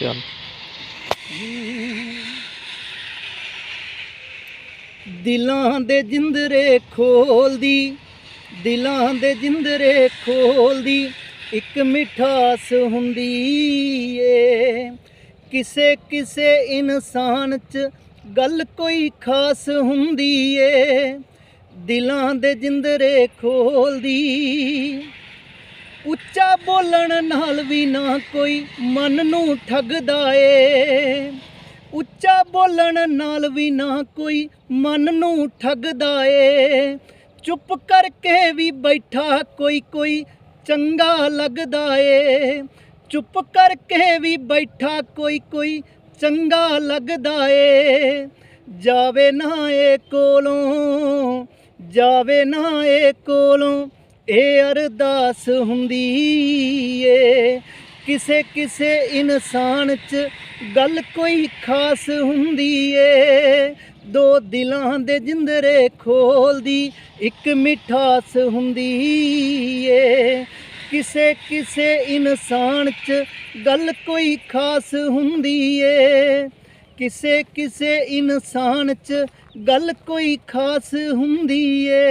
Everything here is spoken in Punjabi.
ਚੱਲ ਦਿਲਾਂ ਦੇ ਜਿੰਦਰੇ ਖੋਲਦੀ, ਦਿਲਾਂ ਦੇ ਜਿੰਦਰੇ ਖੋਲਦੀ, ਇੱਕ ਮਿਠਾਸ ਹੁੰਦੀ ਏ। ਕਿਸੇ ਕਿਸੇ ਇਨਸਾਨ 'ਚ ਗੱਲ ਕੋਈ ਖਾਸ ਹੁੰਦੀ ਏ। ਦਿਲਾਂ ਦੇ ਜਿੰਦਰੇ ਖੋਲਦੀ ਉੱਚਾ ਬੋਲਣ ਨਾਲ ਵੀ ਨਾ ਕੋਈ ਮਨ ਨੂੰ ਠੱਗਦਾ ਏ। ਉੱਚਾ ਬੋਲਣ ਨਾਲ ਵੀ ਨਾ ਕੋਈ ਮਨ ਨੂੰ ਠੱਗਦਾ ਏ। ਚੁੱਪ ਕਰਕੇ ਵੀ ਬੈਠਾ ਕੋਈ ਕੋਈ ਚੰਗਾ ਲੱਗਦਾ ਏ। ਚੁੱਪ ਕਰਕੇ ਵੀ ਬੈਠਾ ਕੋਈ ਕੋਈ ਚੰਗਾ ਲੱਗਦਾ ਏ। ਜਾਵੇ ਨਾ ਏ ਕੋਲੋਂ, ਜਾਵੇ ਨਾ ਏ ਕੋਲੋਂ ਇਹ ਅਰਦਾਸ ਹੁੰਦੀ ਏ। ਕਿਸੇ ਕਿਸੇ ਇਨਸਾਨ 'ਚ ਗੱਲ ਕੋਈ ਖਾਸ ਹੁੰਦੀ ਏ। ਦੋ ਦਿਲਾਂ ਦੇ ਜਿੰਦਰੇ ਖੋਲਦੀ, ਇੱਕ ਮਿਠਾਸ ਹੁੰਦੀ ਏ। ਕਿਸੇ ਕਿਸੇ ਇਨਸਾਨ 'ਚ ਗੱਲ ਕੋਈ ਖਾਸ ਹੁੰਦੀ ਏ। ਕਿਸੇ ਕਿਸੇ ਇਨਸਾਨ 'ਚ ਗੱਲ ਕੋਈ ਖਾਸ ਹੁੰਦੀ ਏ।